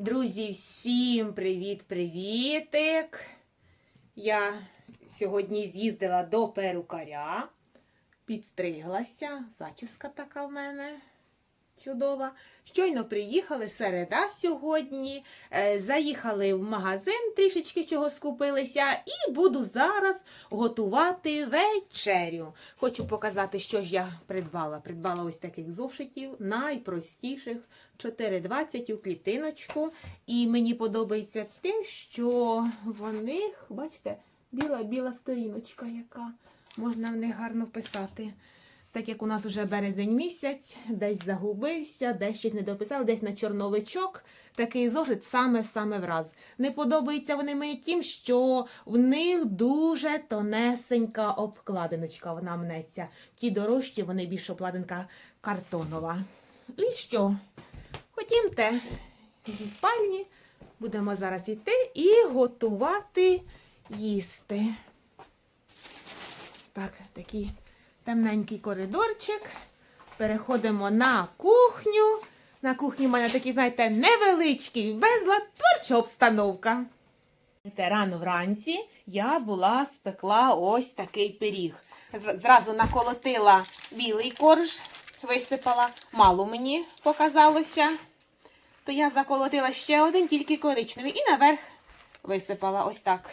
Друзі, всім привіт-привітик! Я сьогодні з'їздила до перукаря, підстриглася, зачіска така в мене чудова. Щойно приїхали середа сьогодні, е, заїхали в магазин, трішечки чого скупилися, і буду зараз готувати вечерю. Хочу показати, що ж я придбала. Придбала ось таких зошитів, найпростіших 4,20 у клітиночку. І мені подобається тим, що в них, бачите, біла-біла сторіночка, яка можна в них гарно писати. Так як у нас вже березень місяць, десь загубився, десь щось не дописали, десь на чорновичок. Такий зошит саме-саме враз. Не подобаються вони мені тим, що в них дуже тонесенька обкладиночка, вона мнеться. Ті дорожчі, вони більш обкладинка картонова. І що? Ходімте зі спальні, будемо зараз йти і готувати їсти. Так, такий темненький коридорчик. Переходимо на кухню. На кухні в мене такий, знаєте, невеличкий, безлад, творча обстановка. Рано вранці я була спекла ось такий пиріг. Зразу наколотила білий корж, висипала. Мало мені показалося. То я заколотила ще один, тільки коричневий, і наверх висипала ось так.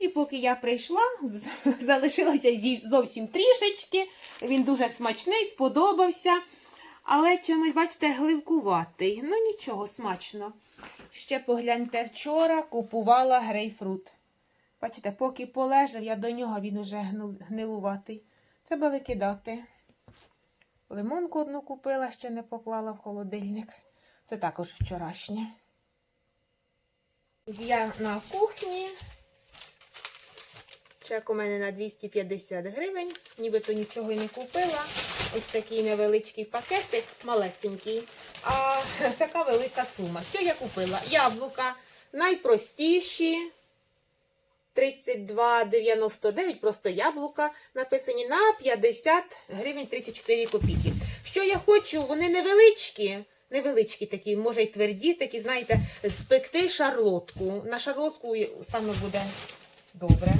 І поки я прийшла, залишилося зовсім трішечки. Він дуже смачний, сподобався. Але чомусь, бачите, гливкуватий. Ну нічого, смачно. Ще погляньте, вчора купувала грейпфрут. Бачите, поки полежав, я до нього він уже гнилуватий. Треба викидати. Лимонку одну купила, ще не поклала в холодильник. Це також вчорашнє. Я на кухні. Чек у мене на 250 гривень, нібито нічого й не купила. Ось такий невеличкий пакетик, малесенький, а така велика сума. Що я купила? Яблука найпростіші. 32,99, просто яблука написані на 50 гривень 34 копійки. Що я хочу, вони невеличкі, невеличкі такі, може й тверді, такі, знаєте, спекти шарлотку. На шарлотку саме буде добре.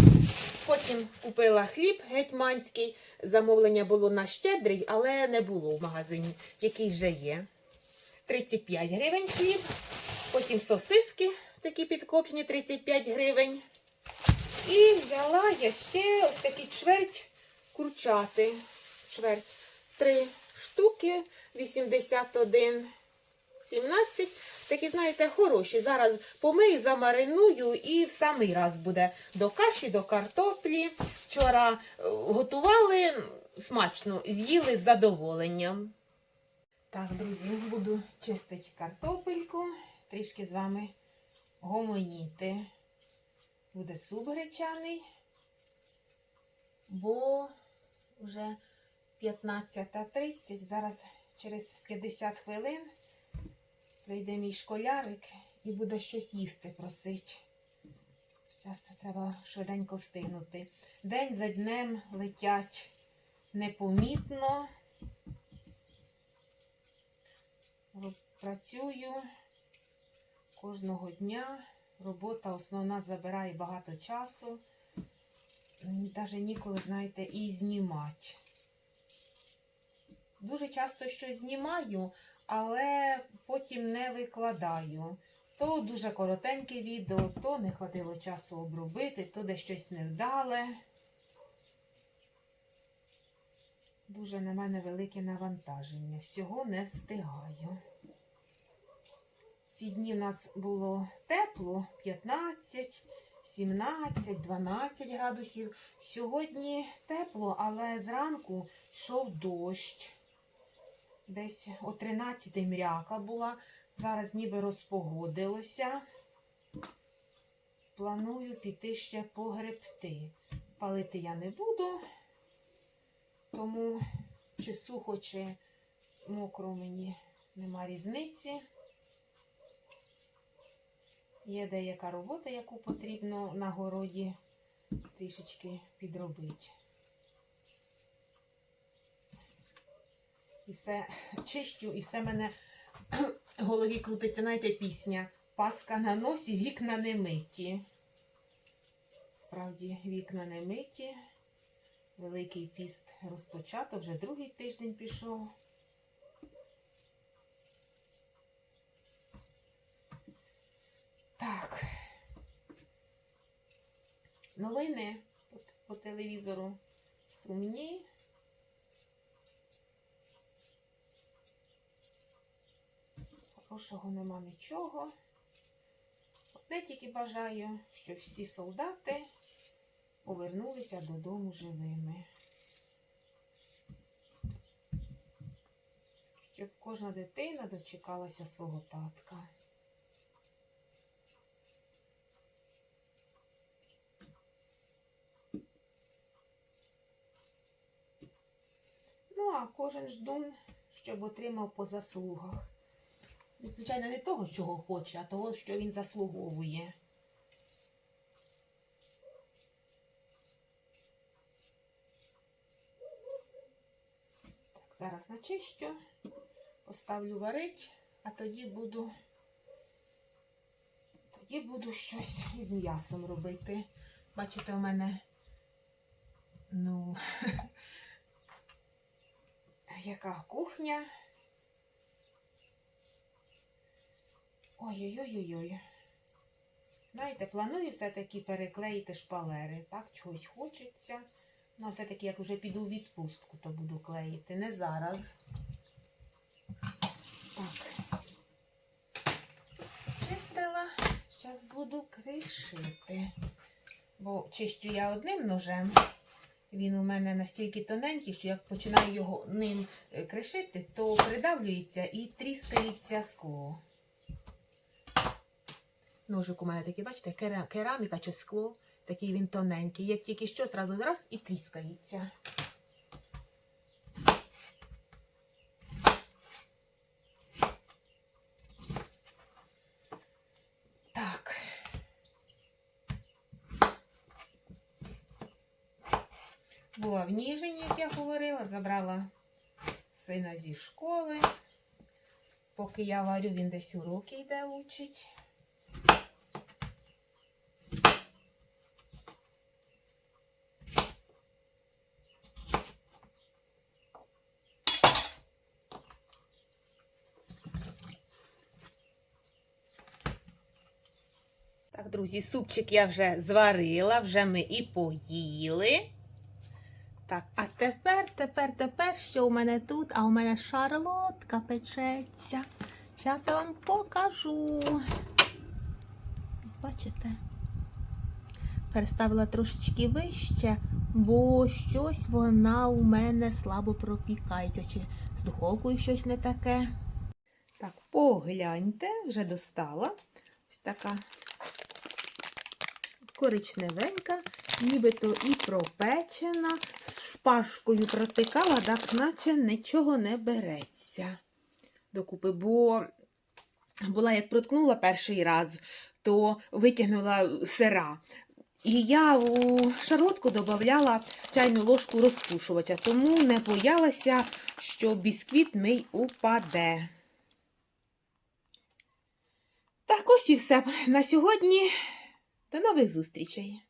Потім купила хліб гетьманський. Замовлення було на щедрий, але не було в магазині, який вже є. 35 гривень хліб. Потім сосиски такі підкопчені 35 гривень. І взяла я ще ось такі чверть курчати. Чверть. Три штуки, 81, 17. Такі, знаєте, хороші. Зараз помию, замариную і в самий раз буде до каші, до картоплі. Вчора е, готували смачно, з'їли з задоволенням. Так, друзі, буду чистити картопельку, трішки з вами гомоніти. Буде суп гречаний, бо вже 15.30, зараз через 50 хвилин прийде мій школярик і буде щось їсти просить. Зараз треба швиденько встигнути. День за днем летять непомітно. Працюю кожного дня. Робота основна забирає багато часу. Навіть ніколи, знаєте, і знімати. Дуже часто щось знімаю, але потім не викладаю. То дуже коротеньке відео, то не хватило часу обробити, то де щось невдале. Дуже на мене велике навантаження. Всього не встигаю. Ці дні в нас було тепло 15, 17, 12 градусів. Сьогодні тепло, але зранку йшов дощ. Десь о 13 мряка була. Зараз ніби розпогодилося. Планую піти ще погребти. Палити я не буду, тому чи сухо, чи мокро мені нема різниці. Є деяка робота, яку потрібно на городі трішечки підробити. І все чищу, і все мене в голові крутиться, знаєте, пісня. Паска на носі, вікна не миті. Справді, вікна не миті. Великий піст розпочато, вже другий тиждень пішов. Так. Новини по телевізору сумні. Хорошого нема нічого. Одне тільки бажаю, щоб всі солдати повернулися додому живими. Щоб кожна дитина дочекалася свого татка. Ну, а кожен ждун, щоб отримав по заслугах. Звичайно, не того, чого хоче, а того, що він заслуговує. Так, зараз начищу, поставлю варить, а тоді буду, тоді буду щось із м'ясом робити. Бачите, у мене, ну, яка кухня. Ой-ой-ой-ой. Знаєте, планую все-таки переклеїти шпалери. Так, чогось хочеться. Ну, все-таки, як вже піду в відпустку, то буду клеїти. Не зараз. Так. Чистила. Зараз буду кришити. Бо чищу я одним ножем. Він у мене настільки тоненький, що як починаю його ним е, кришити, то придавлюється і тріскається скло. Ножик у мене такий, бачите, кераміка чи скло, такий він тоненький. Як тільки що, зразу раз і тріскається. Була в Ніжині, як я говорила, забрала сина зі школи. Поки я варю, він десь уроки йде учить. Так, друзі, супчик я вже зварила, вже ми і поїли. Так, а тепер, тепер, тепер, що у мене тут? А у мене шарлотка печеться. Зараз я вам покажу. Бачите? Переставила трошечки вище, бо щось вона у мене слабо пропікається. Чи з духовкою щось не таке. Так, погляньте, вже достала. Ось така коричневенька, нібито і пропечена, з шпажкою протикала, так наче нічого не береться докупи. Бо була, як проткнула перший раз, то витягнула сира. І я у шарлотку додавала чайну ложку розпушувача, тому не боялася, що бісквіт мій упаде. Так ось і все на сьогодні. До нових зустрічей!